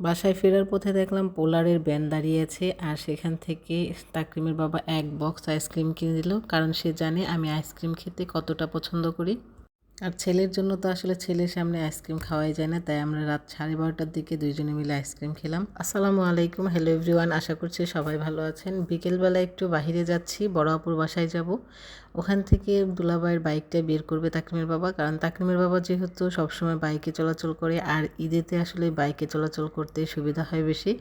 বাসায় ফেরার পথে দেখলাম পোলারের ব্যান দাঁড়িয়ে আছে আর সেখান থেকে তাকরিমের বাবা এক বক্স আইসক্রিম কিনে দিল, কারণ সে জানে আমি আইসক্রিম খেতে কতটা পছন্দ করি। আর ছেলের জন্য তো আসলে ছেলের সামনে আইসক্রিম খাওয়াই যায় না, তাই আমরা রাত সাড়ে বারোটার দিকে দুইজনে মিলে আইসক্রিম খেলাম। আসসালামু আলাইকুম, হ্যালো এভরিওয়ান, আশা করছি সবাই ভালো আছেন। বিকেলবেলা একটু বাহিরে যাচ্ছি, বড় আপুর বাসায় যাব। ওখান থেকে দুলাবাইয়ের বাইকটা বের করবে তাকরিমের বাবা, কারণ তাকরিমের বাবা যেহেতু সবসময় বাইকে চলাচল করে, আর ঈদেতে আসলে বাইকে চলাচল করতে সুবিধা হয় বেশি।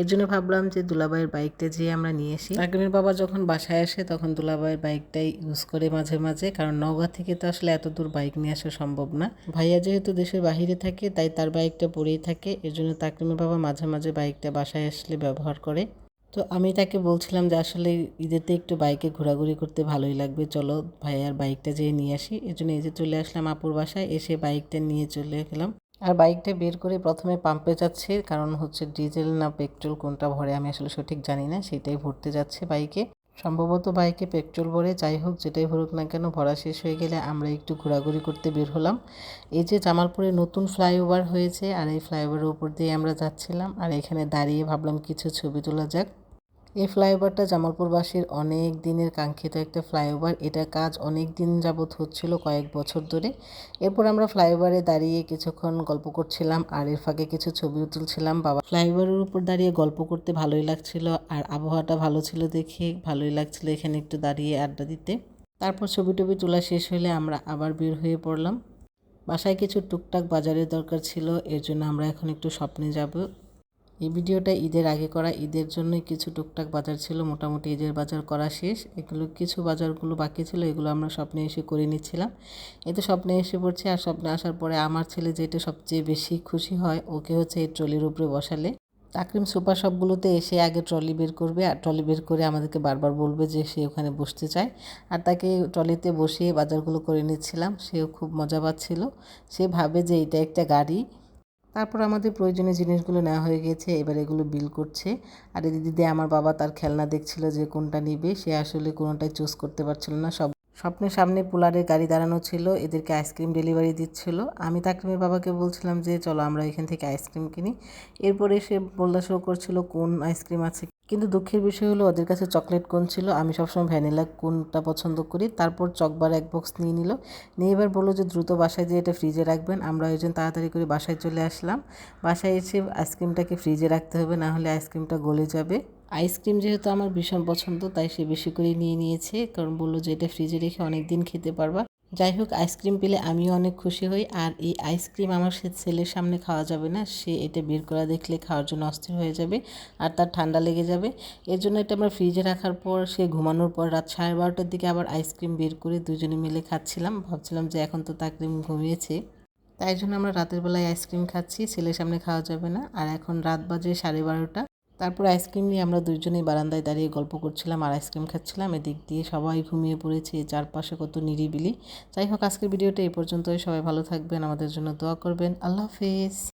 এর জন্য ভাবলাম যে দুলাবাইয়ের বাইকটা যেয়ে আমরা নিয়ে আসি। তাকরিমের বাবা যখন বাসায় আসে, তখন দুলাবাইয়ের বাইকটাই ইউজ করে মাঝে মাঝে, কারণ নওগাঁ থেকে তো আসলে এত দূর বাইক নিয়ে আসা সম্ভব না। ভাইয়া যেহেতু দেশের বাহিরে থাকে, তাই তার বাইকটা পড়েই থাকে। এর জন্য তাকরিমের বাবা মাঝে মাঝে বাইকটা বাসায় আসলে ব্যবহার করে। তো আমি তাকে বলছিলাম যে আসলে ঈদেতে একটু বাইকে ঘোরাঘুরি করতে ভালোই লাগবে। চলো ভাইয়ার বাইকটা যেয়ে নিয়ে আসি। এই জন্য এই যে চলে আসলাম আপুর বাসায়, এসে বাইকটা নিয়ে চলে গেলাম। আর বাইকটা বের করে প্রথমে পাম্পে যাচ্ছে, কারণ হচ্ছে ডিজেল না পেট্রোল কোনটা ভরে আমি আসলে সঠিক জানি না, সেটাই ভরতে যাচ্ছে বাইকে সম্ভবত বাইকে পেট্রোল ভরে, যাই হোক, যেটাই ভরুক না কেন, ভরা শেষ হয়ে গেলে আমরা একটু ঘোরাঘুরি করতে বের হলাম। এই যে জামালপুরে নতুন ফ্লাইওভার হয়েছে, আর এই ফ্লাইওভারের উপর দিয়ে আমরা যাচ্ছিলাম, আর এখানে দাঁড়িয়ে ভাবলাম কিছু ছবি তোলা যাক। এই ফ্লাইওভারটা জামালপুরবাসীর অনেক দিনের কাঙ্ক্ষিত একটা ফ্লাইওভার। এটা কাজ অনেক দিন যাবৎ হচ্ছিল কয়েক বছর ধরে। এরপর আমরা ফ্লাইওভারে দাঁড়িয়ে কিছুক্ষণ গল্প করছিলাম, আর এর ফাঁকে কিছু ছবিও তুলছিলাম। বাবা ফ্লাইওভারের উপর দাঁড়িয়ে গল্প করতে ভালোই লাগছিল, আর আবহাওয়াটা ভালো ছিল দেখে ভালোই লাগছিল এখানে একটু দাঁড়িয়ে আড্ডা দিতে। তারপর ছবি টবি তোলা শেষ হলে আমরা আবার বের হয়ে পড়লাম। বাসায় কিছু টুকটাক বাজারের দরকার ছিল, এর জন্য আমরা এখন একটু স্বপ্নে যাব। এই ভিডিওটা ঈদের আগে করা, ঈদের জন্যই কিছু টুকটাক বাজার ছিল, মোটামুটি ঈদের বাজার করা শেষ। এগুলো কিছু বাজারগুলো বাকি ছিল, এগুলো আমরা স্বপ্নে এসে করে নিচ্ছিলাম। এতে স্বপ্নে এসে পড়ছে আর স্বপ্নে আসার পরে আমার ছেলে যেটা সবচেয়ে বেশি খুশি হয়, ওকে হচ্ছে এই ট্রলির উপরে বসালে। তাকরিম সুপার শপগুলোতে এসে আগে ট্রলি বের করবে আর ট্রলি বের করে আমাদেরকে বারবার বলবে যে সে ওখানে বসতে চায়। আর তাকে ট্রলিতে বসিয়ে বাজারগুলো করে নিচ্ছিলাম, সেও খুব মজা পাচ্ছিল। সে ভাবে যে এটা একটা গাড়ি তারপর আমাদের প্রয়োজনীয় জিনিসগুলো নেওয়া হয়ে গেছে, এবার এগুলো বিল করছে। আর এদিকে আমার বাবা তার খেলনা দেখছিল যে কোনটা নিবে, সে আসলে কোনোটাই চুজ করতে পারছিল না। সব স্বপ্নের সামনে পোলারের গাড়ি দাঁড়ানো ছিল, এদেরকে আইসক্রিম ডেলিভারি দিচ্ছিল। আমি তাকরিমের বাবাকে বলছিলাম যে, চলো আমরা এখান থেকে আইসক্রিম কিনি। এরপরে সে বললা শো করছিল কোন আইসক্রিম আছে কিন্তু দুঃখের বিষয় হলো ওদের কাছে চকলেট কোন ছিল? আমি সবসময় ভ্যানিলা কোনটা পছন্দ করি? তারপর চকবার এক বক্স নিয়ে নিল। নিয়ে এবার বলল যে, দ্রুত বাসায় যে এটা ফ্রিজে রাখবেন। আমরা ওই জন্য তাড়াতাড়ি করে বাসায় চলে আসলাম। বাসায় এসে আইসক্রিমটাকে ফ্রিজে রাখতে হবে, না হলে আইসক্রিমটা গলে যাবে। আইসক্রিম যেহেতু আমার ভীষণ পছন্দ, তাই সে বেশি করে নিয়ে নিয়েছে। কারণ বলল যে, এটা ফ্রিজে রেখে অনেক দিন খেতে পারবা। যাই হোক আইসক্রিম পেলে আমিও অনেক খুশি হই। আর এই আইসক্রিম আমার সে ছেলের সামনে খাওয়া যাবে না। সে এটা বের করা দেখলে খাওয়ার জন্য অস্থির হয়ে যাবে আর তার ঠান্ডা লেগে যাবে। এর জন্য এটা আমরা ফ্রিজে রাখার পর, সে ঘুমানোর পর রাত সাড়ে বারোটার দিকে আবার আইসক্রিম বের করে দুজনে মিলে খাচ্ছিলাম। ভাবছিলাম যে এখন তো তাকরিম ঘুমিয়েছে। তাই জন্য আমরা রাতের বেলায় আইসক্রিম খাচ্ছি। ছেলের সামনে খাওয়া যাবে না। আর এখন রাত বাজে সাড়ে বারোটা। তারপর আইসক্রিম নিয়ে আমরা দুজনেই বারান্দায় দাঁড়িয়ে গল্প করছিলাম আর আইসক্রিম খাচ্ছিলাম। এদিক দিয়ে সবাই ঘুমিয়ে পড়েছে, চারপাশে কত নিরিবিলি। যাই হোক, আজকের ভিডিওটা এই পর্যন্তই। সবাই ভালো থাকবেন, আমাদের জন্য দোয়া করবেন। আল্লাহ হাফেজ।